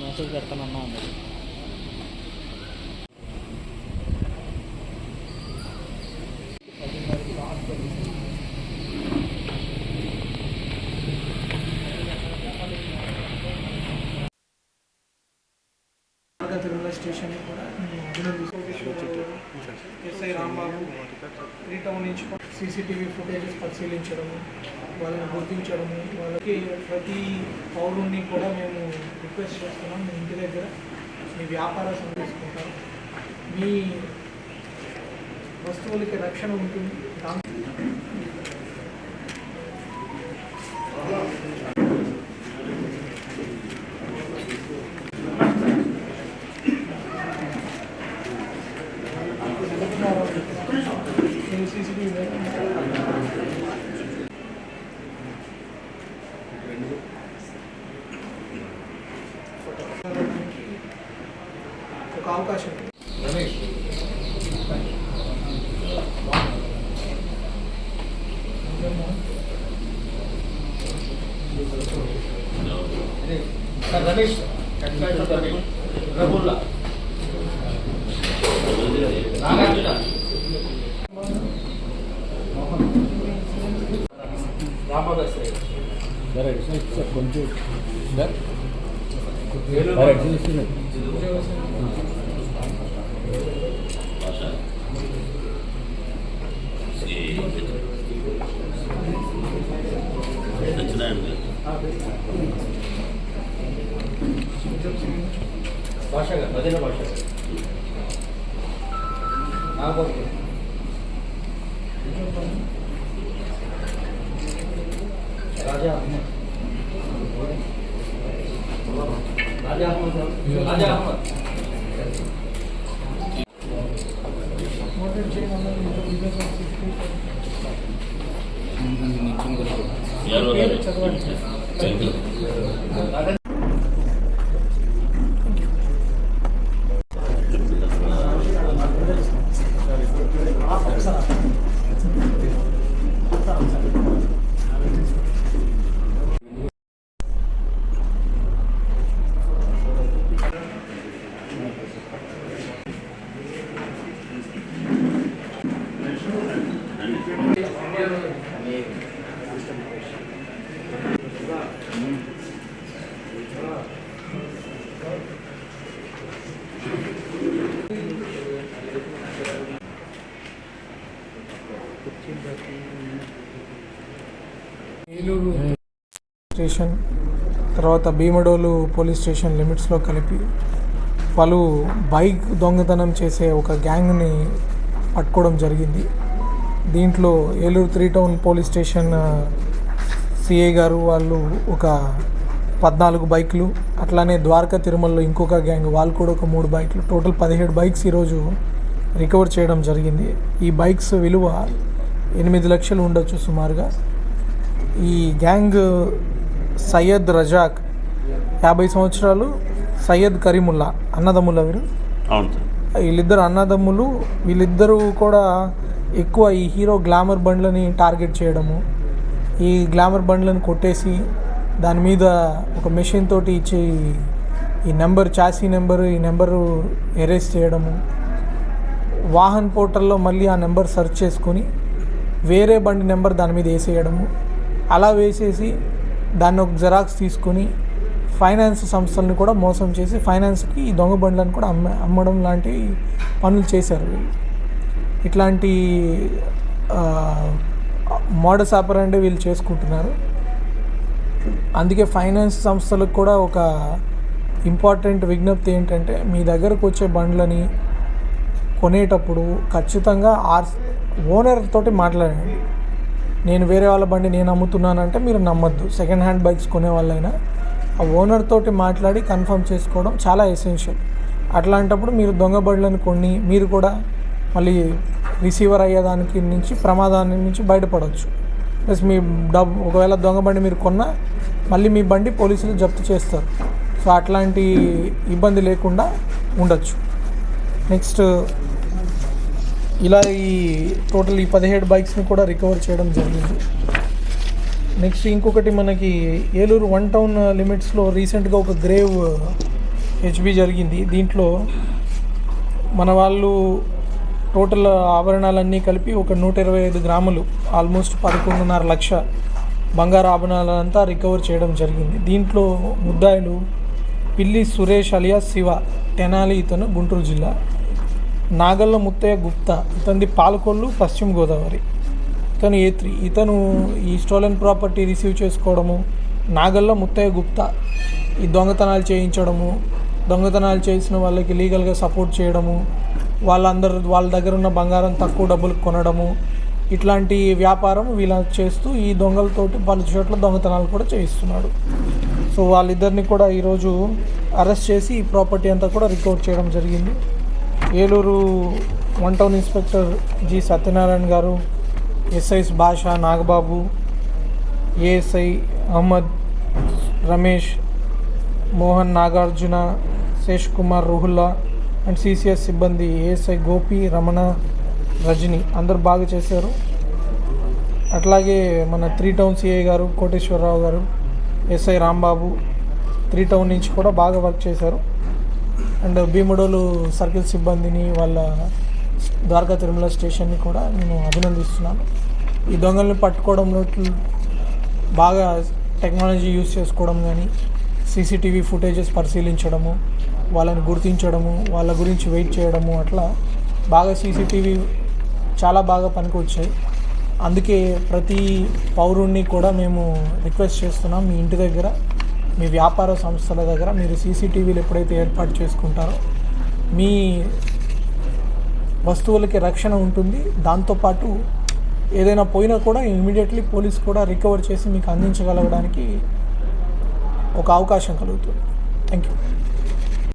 Message పెడతానన్నా అన్నది station కూడా SI Rambabu three town నుంచి సీసీటీవీ ఫుటేజెస్ పరిశీలించడము వాళ్ళని గుర్తించడము వాళ్ళకి ప్రతి పౌరుణ్ణి కూడా మేము రిక్వెస్ట్ చేస్తున్నాం. మీ ఇంటి దగ్గర మీ వ్యాపార సంతరించుకుంటారు మీ వస్తువులకి రక్షణ ఉంటుంది. దాని ఒక అవకాశం రమేష్ రఘుల్లా నాగార్జున కొంచెం భాష గారు భాష నాకు నాగబాబు రాజా అహ్మద్ రాజా స్టేషన్ తర్వాత భీమడోలు పోలీస్ స్టేషన్ లిమిట్స్లో కలిపి పలు బైక్ దొంగతనం చేసే ఒక గ్యాంగ్ని పట్టుకోవడం జరిగింది. దీంట్లో Eluru three town police station CI గారు వాళ్ళు ఒక పద్నాలుగు బైక్లు అట్లానే ద్వారకా తిరుమలలో ఇంకొక గ్యాంగ్ వాళ్ళు కూడా ఒక మూడు బైక్లు టోటల్ పదిహేడు బైక్స్ ఈరోజు రికవర్ చేయడం జరిగింది. ఈ బైక్స్ విలువ ఎనిమిది లక్షలు ఉండొచ్చు సుమారుగా. ఈ గ్యాంగ్ సయ్యద్ రజాక్ యాభై సంవత్సరాలు సయ్యద్ కరీముల్లా అన్నదమ్ముల వీరు. అవును వీళ్ళిద్దరు అన్నదమ్ములు వీళ్ళిద్దరూ కూడా ఎక్కువ ఈ హీరో గ్లామర్ బండ్లని టార్గెట్ చేయడము ఈ గ్లామర్ బండ్లను కొట్టేసి దాని మీద ఒక మెషిన్ తోటి ఇచ్చి ఈ నెంబర్ చాసీ నెంబర్ ఈ నెంబరు ఎరేస్ చేయడము వాహన్ పోర్టల్లో మళ్ళీ ఆ నెంబర్ సెర్చ్ చేసుకొని వేరే బండి నెంబర్ దాని మీద వేసేయడము అలా వేసేసి దాన్ని ఒక జెరాక్స్ తీసుకొని ఫైనాన్స్ సంస్థలను కూడా మోసం చేసి ఫైనాన్స్కి ఈ దొంగ బండ్లను కూడా అమ్మ అమ్మడం లాంటి పనులు చేశారు వీళ్ళు. ఇట్లాంటి మోడస్ ఆపరండే వీళ్ళు చేసుకుంటున్నారు. అందుకే ఫైనాన్స్ సంస్థలకు కూడా ఒక ఇంపార్టెంట్ విజ్ఞప్తి ఏంటంటే మీ దగ్గరకు వచ్చే బండ్లని కొనేటప్పుడు ఖచ్చితంగా ఆర్ ఓనర్ తోటి మాట్లాడండి. నేను వేరే వాళ్ళ బండి నేను అమ్ముతున్నానంటే మీరు నమ్మద్దు. సెకండ్ హ్యాండ్ బైక్స్ కొనే వాళ్ళైనా ఆ ఓనర్ తోటి మాట్లాడి కన్ఫర్మ్ చేసుకోవడం చాలా ఎసెన్షియల్ అట్లాంటప్పుడు మీరు దొంగ బండ్లను కొన్ని మీరు కూడా మళ్ళీ రిసీవర్ అయ్యేదానికి నుంచి ప్రమాదాన్ని నుంచి బయటపడవచ్చు ప్లస్ మీ డబ్బు ఒకవేళ దొంగ బండి మీరు కొన్నా మళ్ళీ మీ బండి పోలీసులు జప్తు చేస్తారు. సో అట్లాంటి ఇబ్బంది లేకుండా ఉండొచ్చు. నెక్స్ట్ ఇలా ఈ టోటల్ ఈ పదిహేడు బైక్స్ని కూడా రికవర్ చేయడం జరిగింది. నెక్స్ట్ ఇంకొకటి మనకి ఏలూరు వన్ టౌన్ లిమిట్స్లో రీసెంట్గా ఒక గ్రేవ్ హెచ్బి జరిగింది. దీంట్లో మన వాళ్ళు టోటల్ ఆభరణాలన్నీ కలిపి ఒక నూట ఇరవై ఐదు గ్రాములు ఆల్మోస్ట్ పదకొండున్నర లక్ష బంగారు ఆభరణాలంతా రికవర్ చేయడం జరిగింది. దీంట్లో ముద్దాయిలు పిల్లి సురేష్ అలియా శివ తెనాలి ఇతను గుంటూరు జిల్లా. నాగల్ల ముత్తయ్య గుప్తా. ఇతనిది పాలకొల్లు పశ్చిమ గోదావరి. ఇతను ఏ త్రీ ఇతను ఈ స్టోలెన్ ప్రాపర్టీ రిసీవ్ చేసుకోవడము నాగల్ల ముత్తయ్య గుప్తా. ఈ దొంగతనాలు చేయించడము దొంగతనాలు చేసిన వాళ్ళకి లీగల్గా సపోర్ట్ చేయడము వాళ్ళందరూ వాళ్ళ దగ్గర ఉన్న బంగారం తక్కువ డబ్బులకు కొనడము ఇట్లాంటి వ్యాపారం వీళ్ళ చేస్తూ ఈ దొంగలతోటి పలు చోట్ల దొంగతనాలు కూడా చేయిస్తున్నాడు. సో వాళ్ళిద్దరిని కూడా ఈరోజు అరెస్ట్ చేసి ఈ ప్రాపర్టీ అంతా కూడా రికవర్ చేయడం జరిగింది. Eluru one town inspector G Satyanarayana గారు SIs Basha Nagababu ASI Ahmed Ramesh Mohan Nagarjuna Shesh Kumar Ruhulla and CCS సిబ్బంది ఏఎస్ఐ గోపి రమణ రజని అందరు బాగా చేశారు. అట్లాగే మన త్రీ టౌన్ సిఐ గారు కోటేశ్వరరావు గారు ఎస్ఐ రాంబాబు త్రీ టౌన్ నుంచి కూడా బాగా వర్క్ చేశారు. అండ్ భీముడోలు సర్కిల్ సిబ్బందిని వాళ్ళ ద్వారకా తిరుమల స్టేషన్ని కూడా నేను అభినందిస్తున్నాను. ఈ దొంగల్ని పట్టుకోవడంలో బాగా టెక్నాలజీ యూస్ చేసుకోవడం కానీ సీసీటీవీ ఫుటేజెస్ పరిశీలించడము వాళ్ళని గుర్తించడము వాళ్ళ గురించి వెయిట్ చేయడము అట్లా బాగా సీసీటీవీ చాలా బాగా పనికి వచ్చాయి అందుకే ప్రతి పౌరుణ్ణి కూడా మేము రిక్వెస్ట్ చేస్తున్నాం మీ ఇంటి దగ్గర. మీ వ్యాపార సంస్థల దగ్గర మీరు సీసీటీవీలు ఎప్పుడైతే ఏర్పాటు చేసుకుంటారో మీ వస్తువులకి రక్షణ ఉంటుంది. దాంతోపాటు ఏదైనా పోయినా కూడా ఇమీడియట్లీ పోలీస్ కూడా రికవర్ చేసి మీకు అందించగలగడానికి ఒక అవకాశం కలుగుతుంది. Thank you